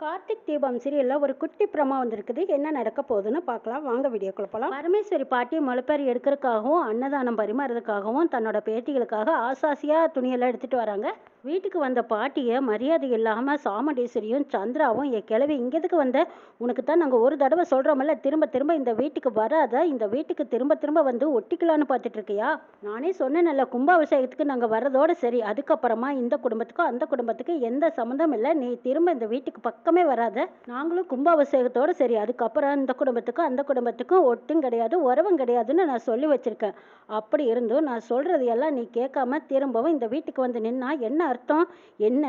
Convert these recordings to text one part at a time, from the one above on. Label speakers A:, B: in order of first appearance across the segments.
A: கார்த்திக் தீபம் சீரியலில் ஒரு குட்டி பிரமா வந்திருக்குது. என்ன நடக்க போகுதுன்னு பார்க்கலாம். வாங்க வீடியோக்குள்ள போகலாம் பரமேஸ்வரி பாட்டி முளைப்பேர் எடுக்கிறதுக்காகவும் அன்னதானம் பரிமாறதுக்காகவும் தன்னோட பேட்டிகளுக்காக ஆசாசியாக துணியெல்லாம் எடுத்துகிட்டு வராங்க. வீட்டுக்கு வந்த பாட்டியை மரியாதை இல்லாமல் சாமண்டேஸ்வரியும் சந்திராவும் என் கிளவி இங்கே எதுக்கு வந்த? உனக்கு தான் நாங்கள் ஒரு தடவை சொல்கிறோமில்ல திரும்ப திரும்ப இந்த வீட்டுக்கு வராத இந்த வீட்டுக்கு திரும்ப திரும்ப வந்து ஒட்டிக்கலான்னு பார்த்துட்டு இருக்கியா? நானே சொன்னேன்ல கும்பாபிஷேகத்துக்கு நாங்கள் வர்றதோட சரி அதுக்கப்புறமா இந்த குடும்பத்துக்கும் அந்த குடும்பத்துக்கு எந்த சம்மந்தம் இல்லை. நீ திரும்ப இந்த வீட்டுக்கு பக்கமே வராத. நாங்களும் கும்பாபிஷேகத்தோட சரி அதுக்கப்புறம் இந்த குடும்பத்துக்கும் அந்த குடும்பத்துக்கும் ஒட்டும் கிடையாது உறவும் கிடையாதுன்னு நான் சொல்லி வச்சிருக்கேன். அப்படி இருந்தும் நான் சொல்கிறது எல்லாம் நீ கேட்காம திரும்பவும் இந்த வீட்டுக்கு வந்து நின்னா என்ன அர்த்தம்? என்ன?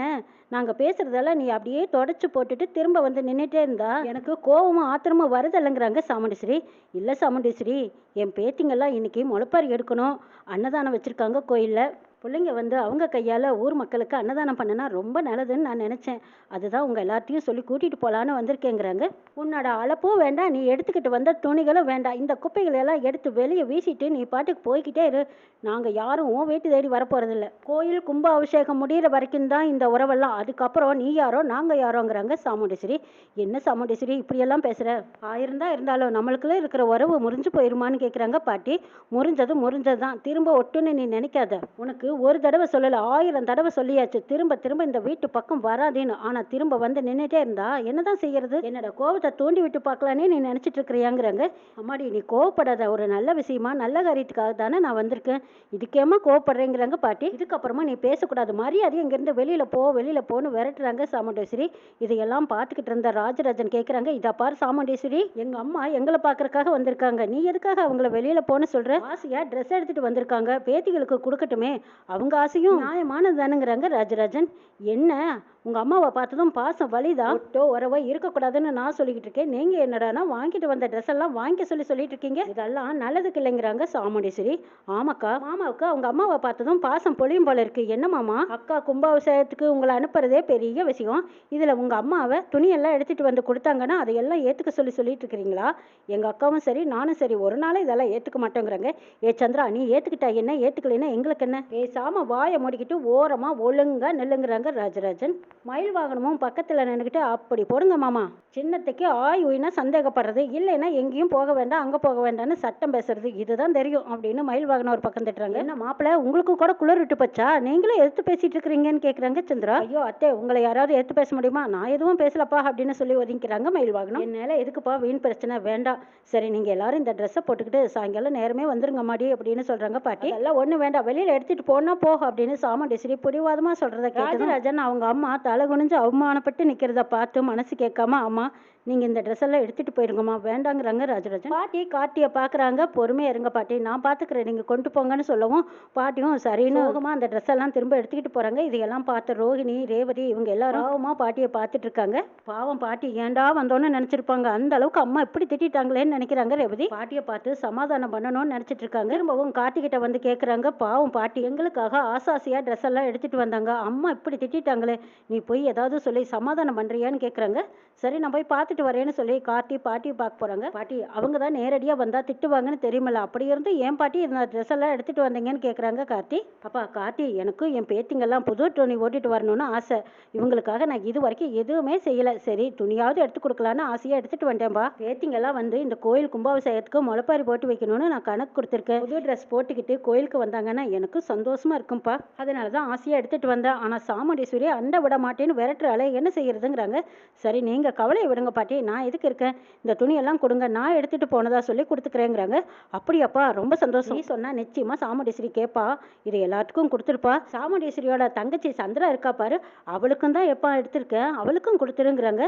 A: நாங்கள் பேசுறதெல்லாம் நீ அப்படியே தொடச்சி போட்டுட்டு திரும்ப வந்து நின்றுட்டே இருந்தா எனக்கு கோவமும் ஆத்திரமும் வருதில்லைங்கிறாங்க சாமுண்டீஸ்வரி. இல்லை சாமுண்டீஸ்வரி என் பேத்திங்கெல்லாம் இன்னைக்கு முளைப்பாரி எடுக்கணும். அன்னதானம் வச்சிருக்காங்க கோயிலில். பிள்ளைங்க வந்து அவங்க கையால் ஊர் மக்களுக்கு அன்னதானம் பண்ணினா ரொம்ப நல்லதுன்னு நான் நினச்சேன். அதுதான் உங்கள் எல்லாத்தையும் சொல்லி கூட்டிகிட்டு போகலான்னு வந்திருக்கேங்கிறாங்க. உன்னோட அளப்பும் வேண்டாம் நீ எடுத்துக்கிட்டு வந்த துணிகளும் வேண்டாம். இந்த குப்பைகளெல்லாம் எடுத்து வெளியே வீசிட்டு நீ பாட்டுக்கு போய்க்கிட்டே இரு. நாங்கள் யாரும் உன் வீட்டு தேடி வரப்போகிறதில்ல கோயில் கும்ப அபிஷேகம் முடிகிற வரைக்கும் தான் இந்த உறவெல்லாம். அதுக்கப்புறம் நீ யாரோ நாங்கள் யாரோங்கிறாங்க சாமுண்டேஸ்வரி. என்ன சாமுண்டேஸ்வரி இப்படியெல்லாம் பேசுகிற ஆயிரம் தான் இருந்தாலும் நம்மளுக்குள்ளே இருக்கிற உறவு முறிஞ்சு போயிருமான்னு கேட்குறாங்க பாட்டி. முறிஞ்சது முறிஞ்சது தான் திரும்ப ஒட்டுன்னு நீ நினைக்காத. உனக்கு ஒரு தடவை சொல்லலை ஆயிரம் தடவை சொல்லியாச்சு. திரும்ப திரும்ப இந்த வீட்டு பக்கம் வராதேன்னு. ஆனால் திரும்ப வந்து நின்றுட்டே இருந்தா என்னதான் செய்யறது? என்னோட கோவத்தை தூண்டி விட்டு பார்க்கலானே நீ நினச்சிட்டு இருக்கிறியாங்கிறாங்க. அம்மாடி நீ கோவப்படாத. ஒரு நல்ல விஷயமா நல்ல காரியத்துக்காக தானே நான் வந்திருக்கேன். இதுக்கேமா கோவப்படுறேங்கிறாங்க பாட்டி. இதுக்கப்புறமா நீ பேசக்கூடாது. மரியாதையும் இங்கேருந்து வெளியில் போ வெளியில் போன்னு விரட்டுறாங்க சாமுண்டேஸ்வரி. இதையெல்லாம் பார்த்துக்கிட்டு இருந்த ராஜராஜன் கேட்குறாங்க இதை பாரு சாமுண்டேஸ்வரி எங்கள் அம்மா எங்களை பார்க்கறக்காக வந்திருக்காங்க. நீ எதுக்காக அவங்கள வெளியில் போன்னு சொல்கிற ஆசையாக ட்ரெஸ் எடுத்துகிட்டு வந்திருக்காங்க. பேத்திகளுக்கு கொடுக்கட்டுமே. அவங்க ஆசையும் நியாயமானது தானுங்கிறாங்க ராஜராஜன். என்ன? உங்கள் அம்மாவை பார்த்ததும் பாசம் வலிதா? ஒட்டோ உறவோ இருக்கக்கூடாதுன்னு நான் சொல்லிக்கிட்டு இருக்கேன். நீங்கள் என்னடானா வாங்கிட்டு வந்த ட்ரெஸ் எல்லாம் வாங்கிக்க சொல்லி சொல்லிட்டு இருக்கீங்க. இதெல்லாம் நல்லதுக்கு இல்லைங்கிறாங்க சாமுண்டீஸ்வரி. ஆமாக்கா. மாமாவுக்கு அவங்க அம்மாவை பார்த்ததும் பாசம் பொழியும் போல இருக்கு. என்ன மாமா? அக்கா கும்பாபிஷேகத்துக்கு உங்களை அனுப்புறதே பெரிய விஷயம். இதில் உங்கள் அம்மாவை துணியெல்லாம் எடுத்துகிட்டு வந்து கொடுத்தாங்கன்னா அதையெல்லாம் ஏற்றுக்க சொல்லி சொல்லிட்டு இருக்கிறீங்களா? எங்கள் அக்காவும் சரி நானும் சரி. ஒரு நாளும் இதெல்லாம் ஏற்றுக்க மாட்டேங்கிறாங்க. ஏ சந்திரா நீ ஏற்றுக்கிட்டா என்ன? ஏற்றுக்கலைன்னா எங்களுக்கு என்ன? பேசாம வாயை மூடிக்கிட்டு ஓரமாக ஒழுங்கா நில்லுங்கிறாங்க ராஜராஜன். மயில் வாகனமும் பக்கத்தில் நின்றுக்கிட்டு அப்படி போடுங்க மாமா. சின்னத்துக்கு ஆய் உயினா சந்தேகப்படுறது. இல்லைன்னா எங்கேயும் போக வேண்டாம் அங்கே போக வேண்டாம்னு சட்டம் பேசுறது. இதுதான் தெரியும் அப்படின்னு மயில் வாகனம் ஒரு பக்கம் திட்டுறாங்க. என்ன மாப்பிள்ள உங்களுக்கு கூட குளிர் விட்டு போச்சா? நீங்களும் எடுத்து பேசிட்டு இருக்கிறீங்கன்னு கேட்குறாங்க சந்திரா. ஐயோ அத்தை உங்களை யாராவது எடுத்து பேச முடியுமா? நான் எதுவும் பேசலப்பா அப்படின்னு சொல்லி ஒதுங்கிறாங்க மயில் வாகனம். என்னால எதுக்குப்பா வீண் பிரச்சனை? வேண்டாம். சரி நீங்கள் எல்லாரும் இந்த ட்ரெஸ்ஸை போட்டுக்கிட்டு சாயங்காலம் நேரமே வந்துருங்க மாடி அப்படின்னு சொல்கிறாங்க பாட்டி. எல்லாம் ஒன்றும் வேண்டாம். வெளியில் எடுத்துகிட்டு போனால் போக அப்படின்னு சாமுண்டேஸ்வரி பிடிவாதமா சொல்கிறத ராஜராஜன் அவங்க அம்மா தலை குனிஞ்சு அவமானப்பட்டு நிக்கிறத பார்த்து மனசு கேட்காம அம்மா நீங்க இந்த ட்ரெஸ் எல்லாம் எடுத்துட்டு போயிருங்கம்மா. வேண்டாங்கிறாங்க ராஜராஜன். பாட்டி காட்டியை பாக்குறாங்க. பொறுமையா இருங்க பாட்டி. நான் பாத்துக்கிறேன். நீங்க கொண்டு போங்கன்னு சொல்லவும் பாட்டியும் சரின்னு அந்த ட்ரெஸ் எல்லாம் திரும்ப எடுத்துக்கிட்டு போறாங்க. இதையெல்லாம் பார்த்த ரோகிணி ரேவதி இவங்க எல்லாரும் பாவமா பாட்டியை பார்த்துட்டு இருக்காங்க பாவம் பாட்டி ஏன்டா வந்தோன்னு நினைச்சிருப்பாங்க. அந்த அளவுக்கு அம்மா இப்படி திட்டிட்டாங்களேன்னு நினைக்கிறாங்க ரேவதி. பாட்டியை பார்த்து சமாதானம் பண்ணணும்னு நினைச்சிட்டு இருக்காங்க திரும்பவும் கார்த்திகிட்ட வந்து கேக்குறாங்க. பாவம் பாட்டி எங்களுக்காக ஆசாசியா ட்ரெஸ் எல்லாம் எடுத்துட்டு வந்தாங்க. அம்மா இப்படி திட்டிட்டாங்களே. நீ போய் ஏதாவது சொல்லி சமாதானம் பண்றியான்னு கேக்குறாங்க. சரி நான் போய் பார்த்துட்டு வரேன்னு சொல்லி கார்த்தி பாட்டி பார்க்க போகிறாங்க பாட்டி அவங்க தான் நேரடியாக வந்தால் திட்டுவாங்கன்னு தெரியுமில்ல. அப்படி இருந்து ஏன் பாட்டி இந்த ட்ரெஸ் எல்லாம் எடுத்துகிட்டு வந்தீங்கன்னு கேட்குறாங்க கார்த்தி. அப்பா கார்த்தி எனக்கும் என் பேத்திங்கெல்லாம் புது துணி ஓட்டிட்டு வரணும்னு ஆசை. இவங்களுக்காக நான் இது வரைக்கும் எதுவுமே செய்யலை. சரி துணியாவது எடுத்து கொடுக்கலான்னு ஆசையாக எடுத்துகிட்டு வந்தேன்ப்பா பேத்திங்கெல்லாம் வந்து இந்த கோயில் கும்பாபிஷேகத்துக்கு முளைப்பாரி போட்டு வைக்கணும்னு நான் கணக்கு கொடுத்துருக்கேன். புது ட்ரெஸ் போட்டுக்கிட்டு கோயிலுக்கு வந்தாங்கன்னா எனக்கு சந்தோஷமாக இருக்கும்ப்பா அதனால தான் ஆசையாக எடுத்துகிட்டு வந்தேன். ஆனால் சாமுண்டீஸ்வரி அண்டை விட மாட்டேன்னு விரட்டுறாளே என்ன செய்யறதுங்கிறாங்க. சரி நீங்கள் கவலையை விடுங்க பாட்டி பாட்டி நான் எதுக்கு இருக்கேன்? இந்த துணியெல்லாம் கொடுங்க நான் எடுத்துட்டு போனதா சொல்லி கொடுத்துக்கிறேங்கிறாங்க. அப்படியாப்பா ரொம்ப சந்தோஷம். நீ சொன்னா நிச்சயமா சாமுண்டீஸ்வரி கேட்பா இது எல்லாத்துக்கும் கொடுத்துருப்பா. சாமுண்டீஸ்வரியோட தங்கச்சி சந்திரா இருக்கா பாரு. அவளுக்கும் தான் எப்பா எடுத்திருக்கேன். அவளுக்கும் கொடுத்துருங்கிறாங்க.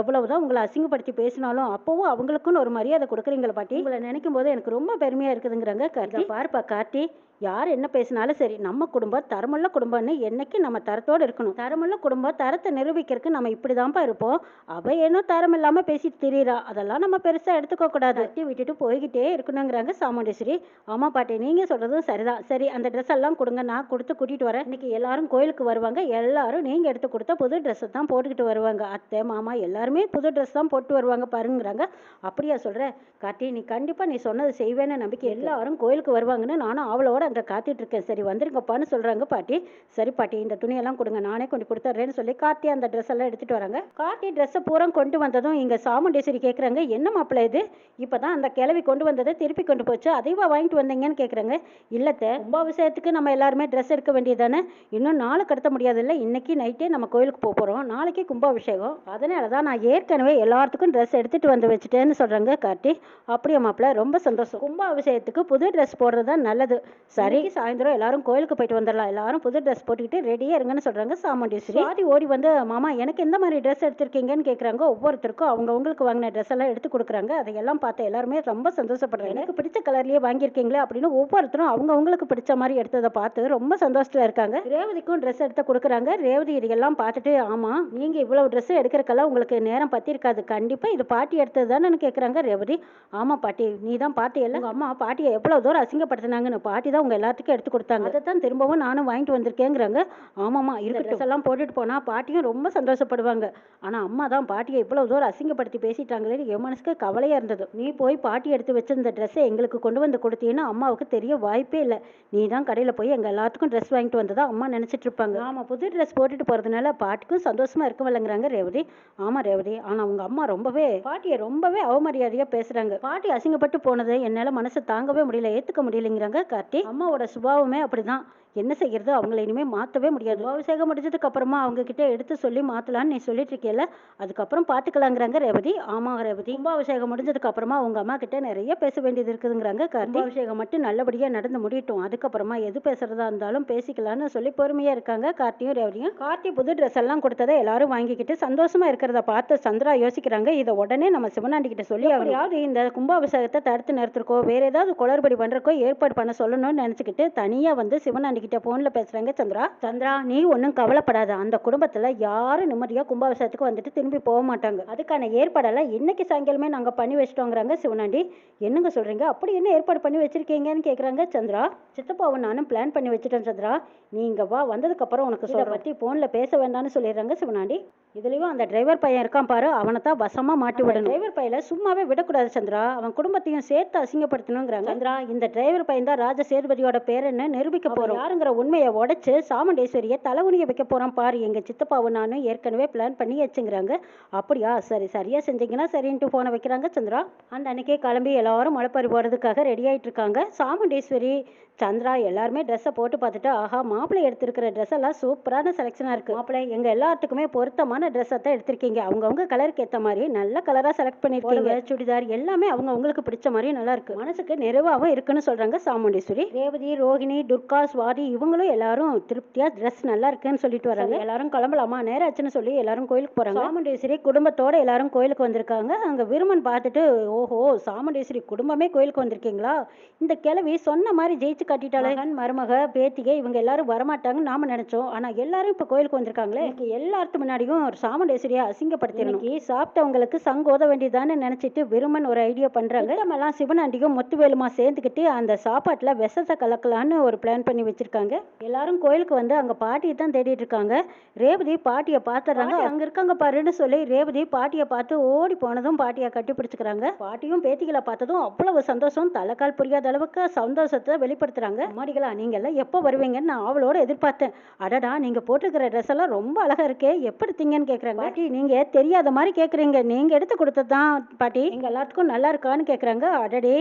A: எவ்வளவுதான் உங்களை அசிங்கப்படுத்தி பேசினாலும் அப்பவும் அவங்களுக்குன்னு ஒரு மரியாதை கொடுக்குறீங்களா பாட்டி. உங்களை நினைக்கும் போது எனக்கு ரொம்ப பெருமையா இருக்குதுங்கிறாங்க பாருப்பா கார்த்தி. யார் என்ன பேசினாலும் சரி நம்ம குடும்பம் தரமுள்ள குடும்பம்னு என்னைக்கு நம்ம தரத்தோடு இருக்கணும். தரமுள்ள குடும்பம் தரத்தை நிரூபிக்கிறதுக்கு நம்ம இப்படிதான்ப்பா இருப்போம். அவ ஏனோ தரம் இல்லாம பேசிட்டு திரியிறா. அதெல்லாம் நம்ம பெருசா எடுத்துக்க கூடாது தட்டி விட்டுட்டு போய்கிட்டே இருக்கணுங்கிறாங்க சாமுண்டேஸ்வரி. ஆமா பாட்டி நீங்க சொல்றதும் சரிதான். சரி அந்த ட்ரெஸ் எல்லாம் கொடுங்க. நான் கொடுத்து கூட்டிட்டு வரேன். இன்னைக்கு எல்லாரும் கோயிலுக்கு வருவாங்க. எல்லாரும் நீங்க எடுத்து கொடுத்த புது ட்ரெஸ் தான் போட்டுக்கிட்டு வருவாங்க. அத்தை மாமா எல்லாருமே புது ட்ரெஸ் தான் போட்டு வருவாங்க பாருங்கிறாங்க. அப்படியா சொல்ற? கார்த்தி நீ கண்டிப்பா நீ சொன்னது செய்வேன்னு நம்பிக்கை எல்லாரும் கோயிலுக்கு வருவாங்கன்னு நானும் அவளோட அங்கே காத்துட்டு இருக்கேன் சரி வந்துருங்கப்பான்னு சொல்கிறாங்க பாட்டி. சரி பாட்டி இந்த துணியெல்லாம் கொடுங்க. நானே கொண்டு கொடுத்துட்றேன்னு சொல்லி கார்த்தி அந்த ட்ரெஸ் எல்லாம் எடுத்துகிட்டு வராங்க. கார்த்தி ட்ரெஸ்ஸை பூரா கொண்டு வந்ததும் இங்கே சாமுண்டேஸ்வரி கேட்குறாங்க என்ன மாப்பிள்ள இது? இப்போ தான் அந்த கிளவி கொண்டு வந்ததை திருப்பி கொண்டு போச்சு. அதைவா வாங்கிட்டு வந்தீங்கன்னு கேட்குறாங்க இல்லத்த கும்பாபிஷேகத்துக்கு நம்ம எல்லாருமே ட்ரெஸ் எடுக்க வேண்டியதானே இன்னும் நாளை கடத்த முடியாதுல்ல? இன்னைக்கு நைட்டே நம்ம கோயிலுக்கு போக போகிறோம் நாளைக்கே கும்பாபிஷேகம். அதனால தான் நான் ஏற்கனவே எல்லாத்துக்கும் ட்ரெஸ் எடுத்துகிட்டு வந்து வச்சுட்டேன்னு சொல்கிறாங்க கார்த்தி. அப்படியே மாப்பிள்ள ரொம்ப சந்தோஷம். கும்பாபிஷேகத்துக்கு புது ட்ரெஸ் போடுறது தான் நல்லது. சரி. சாயந்தரம் எல்லாரும் கோயிலுக்கு போயிட்டு வந்துடலாம். எல்லாரும் புது ட்ரெஸ் போட்டுக்கிட்டு ரெடியாக இருங்கன்னு சொல்கிறாங்க சாமுண்டீஸ்வரி. ஆதி ஓடி வந்து மாமா எனக்கு எந்த மாதிரி ட்ரெஸ் எடுத்திருக்கீங்கன்னு கேட்குறாங்க ஒவ்வொருத்தருக்கும் அவங்கவுங்களுக்கு வாங்கின ட்ரெஸ் எல்லாம் எடுத்து கொடுக்குறாங்க. அதையெல்லாம் பார்த்து எல்லாருமே ரொம்ப சந்தோஷப்படுறாங்க. எனக்கு பிடிச்ச கலர்லேயே வாங்கியிருக்கீங்களே அப்படின்னு ஒவ்வொருத்தரும் அவங்கவுங்களுக்கு பிடிச்ச மாதிரி எடுத்ததை பார்த்து ரொம்ப சந்தோஷத்தில் இருக்காங்க. ரேவதிக்கும் ட்ரெஸ் எடுத்து கொடுக்குறாங்க. ரேவதி இதையெல்லாம் பார்த்துட்டு ஆமாம் நீங்கள் இவ்வளவு ட்ரெஸ் எடுக்கிறக்கெல்லாம் உங்களுக்கு நேரம் பத்திருக்காது. கண்டிப்பாக இது பாட்டி எடுத்தது தானேன்னு கேட்குறாங்க ரேவதி. ஆமாம் பாட்டி நீ தான் பாட்டி எல்லாம். அம்மா பாட்டியை எவ்வளோ தூரம் அசிங்கப்படுத்தினாங்கன்னு பாட்டி தான் உங்கள் எல்லாத்துக்கும் எடுத்து கொடுத்தாங்க. அதை தான் திரும்பவும் நானும் வாங்கிட்டு வந்திருக்கேங்கிறாங்க. ஆமாம்மா இந்த ட்ரெஸ் எல்லாம் போட்டுட்டு போனால் பாட்டியும் ரொம்ப சந்தோஷப்படுவாங்க. ஆனால் அம்மா தான் பாட்டியை இவ்வளோ தூரம் அசிங்கப்படுத்தி பேசிட்டாங்களே என் மனசுக்கு கவலையாக இருந்தது. நீ போய் பாட்டி எடுத்து வச்சிருந்த ட்ரெஸ்ஸை எங்களுக்கு கொண்டு வந்து கொடுத்தீங்கன்னா அம்மாவுக்கு தெரிய வாய்ப்பே இல்லை. நீ தான் கடையில் போய் எங்கள் எல்லாத்துக்கும் ட்ரெஸ் வாங்கிட்டு வந்ததா அம்மா நினச்சிட்டு இருப்பாங்க. ஆமாம் புது ட்ரெஸ் போட்டுட்டு போகிறதுனால பாட்டிக்கும் சந்தோஷமா இருக்கவில்லைங்கிறாங்க ரேவதி. ஆமாம் ரேவதி. ஆனால் உங்கள் அம்மா ரொம்பவே பாட்டியை ரொம்பவே அவமரியாதையாக பேசுகிறாங்க பாட்டி அசிங்கப்பட்டு போனதை என்னால் மனசை தாங்கவே முடியல ஏற்றுக்க முடியலைங்கிறாங்க கார்த்தி. அம்மாவோட சுபாவமே அப்படிதான். என்ன செய்கிறதோ அவங்கள இனிமேல் மாற்றவே முடியாது. அபிஷேகம் முடிஞ்சதுக்கு அப்புறமா அவங்க கிட்டே எடுத்து சொல்லி மாற்றலான்னு நீ சொல்லிட்டு இருக்கியல அதுக்கப்புறம் பார்த்துக்கலாங்கிறாங்க ரேவதி. ஆமாம் ரேவதி. கும்பாபிஷேகம் முடிஞ்சதுக்கு அப்புறமா உங்க அம்மா கிட்ட நிறைய பேச வேண்டியது இருக்குதுங்கிறாங்க கும்பாபிஷேகம் மட்டும் நல்லபடியாக நடந்து முடியட்டும். அதுக்கப்புறமா எது பேசுறதா இருந்தாலும் பேசிக்கலாம்னு சொல்லி பொறுமையாக இருக்காங்க கார்த்தியும் ரேவதியும். கார்த்தி புது ட்ரெஸ் எல்லாம் கொடுத்ததை எல்லாரும் வாங்கிக்கிட்டு சந்தோஷமா இருக்கிறத பார்த்து சந்திரா யோசிக்கிறாங்க. இதை உடனே நம்ம சிவனாண்டி கிட்ட சொல்லி அவரையாவது இந்த கும்பாபிஷேகத்தை தடுத்து நிறுத்திருக்கோ வேற ஏதாவது குளறுபடி பண்றக்கோ ஏற்பாடு பண்ண சொல்லணும்னு நினச்சிக்கிட்டு தனியாக வந்து சிவனாண்டி கிட்ட ஃபோனில் பேசுகிறாங்க சந்திரா. சந்திரா நீ ஒன்றும் கவலைப்படாத. அந்த குடும்பத்தில் யாரும் நிம்மதியாக கும்பாபிஷேகத்துக்கு வந்துட்டு திரும்பி போக மாட்டாங்க. அதுக்கான ஏற்பாடெல்லாம் இன்னைக்கு சாயங்காலமே நாங்கள் பண்ணி வச்சிட்டோங்கிறாங்க சிவனாண்டி. என்னங்க சொல்கிறீங்க அப்படி என்ன ஏற்பாடு பண்ணி வச்சிருக்கீங்கன்னு கேட்குறாங்க சந்திரா. சித்தப்பாவை நானும் பிளான் பண்ணி வச்சுட்டேன் சந்திரா. நீங்கள் வா வந்ததுக்கப்புறம் உனக்கு சொல்ல பற்றி ஃபோனில் பேச வேண்டாம்னு சொல்லிடுறாங்க சிவனாண்டி. இதுலேயும் அந்த டிரைவர் பையன் இருக்கான் பாரு அவனை தான் வசமாக மாட்டி விடணும். டிரைவர் பையல சும்மாவே விடக்கூடாது சந்திரா. அவன் குடும்பத்தையும் சேர்த்து அசிங்கப்படுத்தணுங்கிறாங்க. சந்திரா இந்த டிரைவர் பையன் தான் ராஜ சேதுபதியோட பேருன்னு நிரூபிக்க போறோம். யாருங்கிற உண்மையை உடைச்சு சாமுண்டேஸ்வரியை தலைகுனிய வைக்க போறோம் பாரு. எங்க சித்தப்பாவும் நானும் ஏற்கனவே பிளான் பண்ணி வச்சுங்கிறாங்க. அப்படியா? சரி சரியா செஞ்சீங்கன்னா சரின்ட்டு போன வைக்கிறாங்க சந்திரா. அந்த அன்னைக்கே கிளம்பி எல்லாரும் முளைப்பறி போறதுக்காக ரெடி ஆயிட்டு இருக்காங்க. சாமுண்டேஸ்வரி சந்திரா எல்லாருமே ட்ரெஸ்ஸை போட்டு பார்த்துட்டு ஆஹா மாப்பிள்ளை எடுத்திருக்கிற ட்ரெஸ் எல்லாம் சூப்பரான செலெக்ஷனாக இருக்குது மாப்பிள்ளை எங்கள் எல்லாத்துக்குமே பொருத்தமான ட்ரெஸ்ஸை தான் எடுத்திருக்கீங்க. அவங்கவுங்க கலருக்கு ஏற்ற மாதிரி நல்ல கலராக செலக்ட் பண்ணியிருக்கீங்க சுடிதார் எல்லாமே அவங்க அவங்களுக்கு பிடிச்ச மாதிரி நல்லா இருக்கு. மனசுக்கு நிறைவாகவும் இருக்குன்னு சொல்கிறாங்க சாமுண்டேஸ்வரி. ரேவதி ரோஹிணி துர்கா சுவாதி இவங்களும் எல்லாரும் திருப்தியாக ட்ரெஸ் நல்லா இருக்குன்னு சொல்லிட்டு வராங்க. எல்லாரும் கிளம்பலாமா? நேரம் ஆச்சுன்னு சொல்லி எல்லாரும் கோயிலுக்கு போகிறாங்க சாமுண்டீஸ்வரி குடும்பத்தோட எல்லாரும் கோயிலுக்கு வந்திருக்காங்க. அங்கே விருமன் பார்த்துட்டு ஓஹோ சாமுண்டீஸ்வரி குடும்பமே கோயிலுக்கு வந்திருக்கீங்களா? இந்த கிழவி சொன்ன மாதிரி ஜெயிச்சு காட்டிட்டாலே மருமக பேத்திகை இவங்க எல்லாரும் வரமாட்டாங்கன்னு நாம நினைச்சோம். ஆனா எல்லாரும் இப்ப கோயிலுக்கு வந்திருக்காங்களே. இன்னைக்கு எல்லாத்து முன்னாடியும் சாமுண்டேஸ்வரியை அசிங்கப்படுத்தி இன்னைக்கு சாப்பிட்டவங்களுக்கு சங்கோத வேண்டியதான்னு நினைச்சிட்டு விருமன் ஒரு ஐடியா பண்றாங்க. நம்மலாம் சிவனாண்டியும் முத்துவேலுமா சேர்ந்துக்கிட்டு அந்த சாப்பாட்டுல விஷத்தை கலக்கலான்னு ஒரு பிளான் பண்ணி வச்சிருக்காங்க. எல்லாரும் கோயிலுக்கு வந்து அங்க பாட்டியை தான் தேடிட்டு இருக்காங்க. ரேவதி பாட்டியை பார்த்துறாங்க அங்க இருக்காங்க பாருன்னு சொல்லி ரேவதி பாட்டியை பார்த்து ஓடி போனதும் பாட்டியை கட்டி பிடிச்சுக்கிறாங்க பாட்டியும் பேத்திகளை பார்த்ததும் அவ்வளவு சந்தோஷம். தலைக்கால் புரியாத அளவுக்கு சந்தோஷத்தை வெளிப்படுத்துறாங்க. மாடிகளா நீங்க எல்லாம் எப்போ வருவீங்கன்னு நான் அவளோட எதிர்பார்த்தேன். அடடா நீங்க போட்டிருக்கிற ட்ரெஸ் எல்லாம் ரொம்ப அழகா இருக்கே. எப்படி எடுத்தீங்கன்னு கேக்குறாங்க. பாட்டி நீங்க தெரியாத மாதிரி கேக்குறீங்க. நீங்க எடுத்து கொடுத்தது தான் பாட்டி. எங்க எல்லாத்துக்கும் நல்லா இருக்கான்னு கேக்குறாங்க. அடடே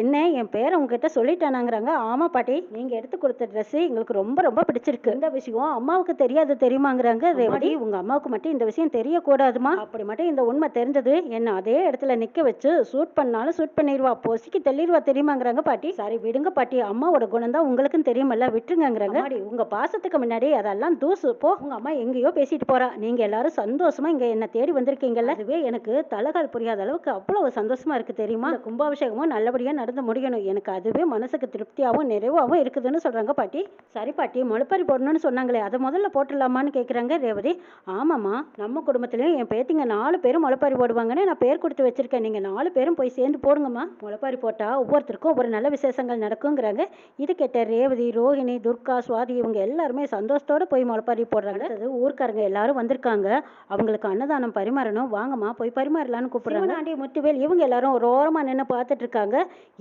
A: என்ன என் பேரை உங்ககிட்ட சொல்லிட்டானாங்கிறாங்க. ஆமா பாட்டி நீங்க எடுத்து கொடுத்த ட்ரெஸ் எங்களுக்கு ரொம்ப ரொம்ப பிடிச்சிருக்கு. இந்த விஷயம் அம்மாவுக்கு தெரியாது தெரியுமாங்கிறாங்க. ரேவதி உங்க அம்மாவுக்கு மட்டும் இந்த விஷயம் தெரியக்கூடாதுமா? அப்படி மட்டும் இந்த உண்மை தெரிஞ்சது. என்ன அதே இடத்துல நிக்க வச்சு ஷூட் பண்ணாலும் ஷூட் பண்ணிடுவா பொசிக்கு தெளிவா தெரியுமாங்கிறாங்க பாட்டி. சரி விடுங்க பாட்டி. அம்மாவோட குணம் தான் உங்களுக்கும் தெரியுமல்ல. விட்டுருங்கங்கிறாங்க. அம்மாடி, உங்க பாசத்துக்கு முன்னாடி அதெல்லாம் தூசு. போ. உங்க அம்மா எங்கேயோ பேசிட்டு போறா. நீங்க எல்லாரும் சந்தோஷமா இங்க என்ன தேடி வந்திருக்கீங்கல்ல? அதுவே எனக்கு தலைகால் புரியாத அளவுக்கு அவ்வளவு சந்தோஷமா இருக்கு தெரியுமா? கும்பாபிஷேகமும் நல்லபடியா நடந்து முடியணும். எனக்கு அதுவே மனசுக்கு திருப்தியாவும் நிறைவாகவும் இருக்குதுன்னு சொல்றாங்க பாட்டி. பாட்டி. சரி பாட்டி முளைப்பாரி போடணும்னு சொன்னாங்களே அதை முதல்ல போட்டுடலாமான்னு கேட்குறாங்க ரேவதி. ஆமாம்மா நம்ம குடும்பத்துலேயும் என் பேத்திங்க நாலு பேரும் முளைப்பாரி போடுவாங்கன்னு நான் பேர் கொடுத்து வச்சிருக்கேன். நீங்கள் நாலு பேரும் போய் சேர்ந்து போடுங்கம்மா. முளைப்பாரி போட்டால் ஒவ்வொருத்தருக்கும் ஒவ்வொரு நல்ல விசேஷங்கள் நடக்குங்கிறாங்க. இது கேட்ட ரேவதி ரோஹிணி துர்கா சுவாதி இவங்க எல்லாருமே சந்தோஷத்தோட போய் முளைப்பாரி போடுறாங்க. அடுத்தது ஊர்க்காரங்க எல்லாரும் வந்திருக்காங்க. அவங்களுக்கு அன்னதானம் பரிமாறணும். வாங்கம்மா போய் பரிமாறலான்னு கூப்பிடுறாங்க. ஆண்டி முத்துவேல் இவங்க எல்லாரும் ஒரு ஓரமாக நின்று பார்த்துட்டு இருக்காங்க.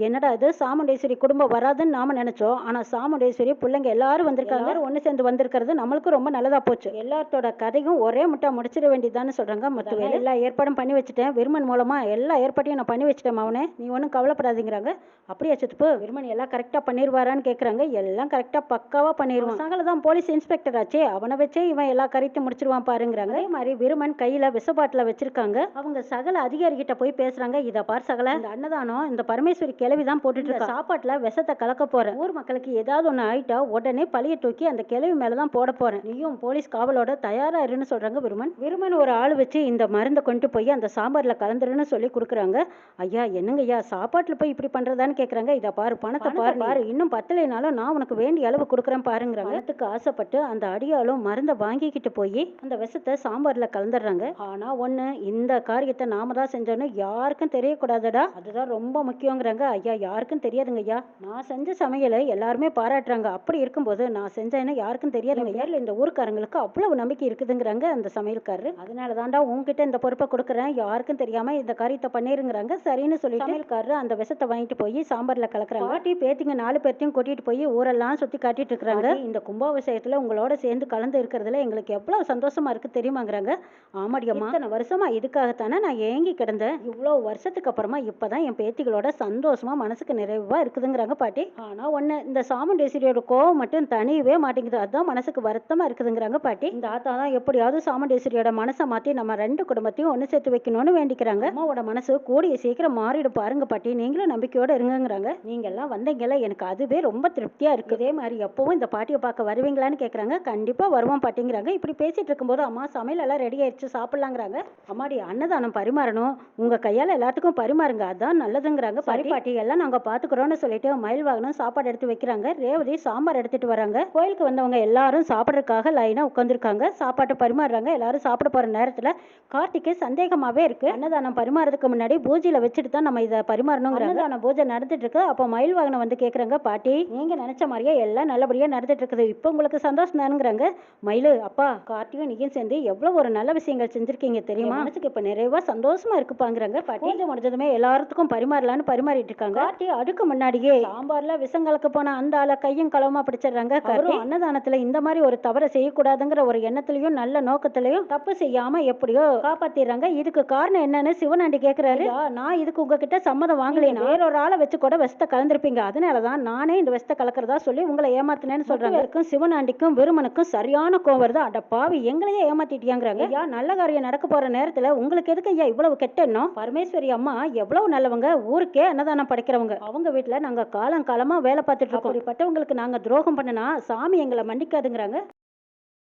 A: என்னடா இது? சாமுண்டேஸ்வரி குடும்பம் வராதுன்னு நாம நினைச்சோம். ஆனா சாமுண்டேஸ்வரி பிள்ளைங்க எல்லாரும் வந்திருக்காங்க. ஒன்று சேர்ந்து வந்திருக்கிறது நம்மளுக்கும் ரொம்ப நல்லதா போச்சு. எல்லாத்தோட கதையும் ஒரே முட்டா முடிச்சிட வேண்டியதான்னு சொல்றாங்க. முத்துவேல் எல்லா ஏற்பாடும் பண்ணி வச்சுட்டேன். விருமன் மூலமா எல்லா ஏற்பாட்டையும் நான் பண்ணி வச்சுட்டேன் அவனே நீ ஒன்றும் கவலைப்படாதீங்கிறாங்க. அப்படியே சித்துப்பு விருமன் எல்லாம் கரெக்டாக பண்ணிடுவாரான்னு கேட்குறாங்க எல்லாம் கரெக்டாக பக்காவாக பண்ணிடுவான் சகல தான் போலீஸ் இன்ஸ்பெக்டர் ஆச்சே. அவனை வச்சே இவன் எல்லா கரைத்தையும் முடிச்சிருவான் பாருங்கிறாங்க. அதே மாதிரி விருமன் கையில் விஷபாட்டில் வச்சிருக்காங்க. அவங்க சகல அதிகாரிகிட்ட போய் பேசுறாங்க. இதை பார் சகல. இந்த அன்னதானம் இந்த பரமேஸ்வரி கிளவி தான் போட்டுட்டு சாப்பாட்டில் விஷத்தை கலக்க போறேன். ஊர் மக்களுக்கு ஏதாவது ஒன்று ஆயிட்டா உடனே பழிய தூக்கி அந்த கிளவி மேலே தான் போட போறேன். நீயும் போலீஸ் காவலோட தயாரா இருன்னு சொல்றாங்க விருமன். விருமன் ஒரு ஆள் வச்சு இந்த மருந்தை கொண்டு போய் அந்த சாம்பார்ல கலந்துருன்னு சொல்லி கொடுக்குறாங்க. ஐயா என்னங்க ஐயா சாப்பாட்டில் போய் இப்படி பண்றதான்னு கேட்குறாங்க இதை பாரு பணத்தை பாரு பாரு. இன்னும் பத்தலைனாலும் நான் உனக்கு வேண்டிய அளவு கொடுக்குறேன் பாருங்கிறாங்க. பணத்துக்கு ஆசைப்பட்டு அந்த அடியாளும் மருந்தை வாங்கிக்கிட்டு போய் அந்த விஷத்தை சாம்பார்ல கலந்துடுறாங்க. ஆனா ஒண்ணு இந்த காரியத்தை நாம தான் செஞ்சோன்னு யாருக்கும் தெரியக்கூடாதுடா. அதுதான் ரொம்ப முக்கியங்கிறாங்க. ஐயா யாருக்கும் தெரியாதுங்க ஐயா. நான் செஞ்ச சமையலை எல்லாருமே பாராட்டுறாங்க. அப்படி இருக்கும்போது நான் செஞ்சேன்னு யாருக்கும் தெரியாதுங்க ஏர்ல இந்த ஊருக்காரங்களுக்கு அவ்வளவு நம்பிக்கை இருக்குதுங்கிறாங்க அந்த சமையல்காரரு. அதனால தான்டா உங்ககிட்ட இந்த பொறுப்பை கொடுக்குறேன். யாருக்கும் தெரியாம இந்த காரியத்தை பண்ணிருங்கிறாங்க. சரின்னு சொல்லி சமையல்காரரு அந்த விஷத்தை வாங்கிட்டு போய் சாம்பார்ல கலக்குறாங்க. பாட்டி பேத்திங்க நாலு பேர்த்தையும் கூட்டிட்டு போய் ஊரெல்லாம் சுத்தி காட்டிட்டு இருக்காங்க இந்த கும்பாபிஷேகத்துல உங்களோட சேர்ந்து கலந்து இருக்கிறதுல எங்களுக்கு எவ்வளவு சந்தோஷமா இருக்கு தெரியுமாங்கிறாங்க. ஆமாடி அம்மா. இத்தனை வருஷமா இதுக்காகத்தானே நான் ஏங்கி கிடந்தேன். இவ்வளோ வருஷத்துக்கு அப்புறமா இப்பதான் என் பேத்திகளோட சந்தோஷமா மனசுக்கு நிறைவா இருக்குதுங்கிறாங்க பாட்டி. ஆனா ஒண்ணு இந்த சாமுண்டேஸ்வரியோட கோவம் மட்டும் தனியவே மாட்டேங்குது. அதுதான் மனசுக்கு வருத்தமாக இருக்குதுங்கிறாங்க பாட்டி. இந்த ஆத்தா தான் எப்படியாவது சாமுண்டேஸ்வரியோட மனசை மாற்றி நம்ம ரெண்டு குடும்பத்தையும் ஒன்று சேர்த்து வைக்கணும்னு வேண்டிக்கிறாங்க. அம்மாவோட மனசு கூடிய சீக்கிரம் மாறிடு பாருங்க பாட்டி. நீங்களும் நம்பிக்கையோட இருங்கங்கிறாங்க. நீங்கள்லாம் வந்தீங்கல்ல எனக்கு அதுவே ரொம்ப திருப்தியாக இருக்கு. இதே மாதிரி எப்பவும் இந்த பாட்டியை பார்க்க வருவீங்களான்னு கேட்குறாங்க கண்டிப்பாக வருவோம் பாட்டிங்கிறாங்க. இப்படி பேசிட்டு இருக்கும்போது அம்மா சமையல் எல்லாம் ரெடி ஆயிடுச்சு சாப்பிட்லாங்கிறாங்க. அம்மாடி அன்னதானம் பரிமாறணும். உங்கள் கையால் எல்லாத்துக்கும் பரிமாறுங்க. அதான் நல்லதுங்கிறாங்க. பாட்டி பாட்டி எல்லாம் நாங்கள் பார்த்துக்குறோன்னு சொல்லிட்டு மயில் வாகனம் சாப்பாடு எடுத்து வைக்கிறாங்க. ரேவதி சாம்பார் எடுத்துட்டு வராங்க. கோயிலுக்கு வந்தவங்க எல்லாரும் சாப்பிட்றதுக்காக லைனா உட்காந்துருக்காங்க சாப்பாட்டை பரிமாறுறாங்க. எல்லாரும் சாப்பிட போற நேரத்துல கார்த்திக்கு சந்தேகமாவே இருக்கு. அன்னதானம் பரிமாறதுக்கு முன்னாடி பூஜையில வச்சுட்டு தான் நம்ம இதை பரிமாறணுங்கிறாங்க. அன்னதான பூஜை நடந்துட்டு இருக்கு. அப்போ மயில் வாகனம் வந்து கேக்குறாங்க பாட்டி நீங்க நினைச்ச மாதிரியே எல்லாம் நல்லபடியா நடந்துட்டு இருக்குது. இப்போ உங்களுக்கு சந்தோஷம் தானுங்கிறாங்க. மயிலு அப்பா கார்த்தியும் நீயும் சேர்ந்து எவ்வளவு ஒரு நல்ல விஷயங்கள் செஞ்சிருக்கீங்க தெரியுமா? மனசுக்கு இப்ப நிறைவா சந்தோஷமா இருக்குப்பாங்கிறாங்க பாட்டி. பூஜை முடிஞ்சதுமே எல்லாத்துக்கும் பரிமாறலான்னு பரிமாறிட்டு இருக்காங்க. கார்த்தி அடுக்கு முன்னாடியே சாம்பார்ல விஷம் கலக்க போன அந்த ஆளை கையும் களவுமா பிடிச்சிடுறாங்க. கார்த்தி அன்னதானத்துல இந்த மாதிரி ஒரு தவறை செய்யக்கூடாதுங்கிற ஒரு எண்ணத்திலையும் நல்ல நோக்கத்திலையும் தப்பு செய்யாம எப்படியோ காப்பாத்திடுறாங்க. இதுக்கு காரணம் என்னன்னு சிவனாண்டி கேக்குறாரு. "ஐயா, நான் இதுக்கு உங்ககிட்ட சம்மதம் வாங்கலைன்னா வேறொரு ஆளை வச்சு கூட விஷத்தை கலந்துருப்பீங்க. அதனாலதான் நானே இந்த விஷத்தை கலக்கிறதா சொல்லி உங்களை ஏமாத்தினேன்னு சொல்றாங்க. இதுக்கும் சிவனாண்டிக்கும் விருமனுக்கும் சரியான கோவம் வருது. அட பாவி எங்களையே ஏமாத்திட்டியாங்கிறாங்க. ஐயா நல்ல காரியம் நடக்க போற நேரத்துல உங்களுக்கு எதுக்கு ஐயா இவ்வளவு கெட்ட எண்ணம்? பரமேஸ்வரி அம்மா எவ்வளவு நல்லவங்க? ஊருக்கே அன்னதானம் படைக்கிறவங்க. அவங்க வீட்டுல நாங்க காலம் காலமா வேலை பார்த்துட்டு இருக்கோம். அப்படிப்பட்டவங்களுக்கு நாங்க துரோகம் பண்ணனா சாமி எங்களை மன்னிக்காதுங்கிறாங்க.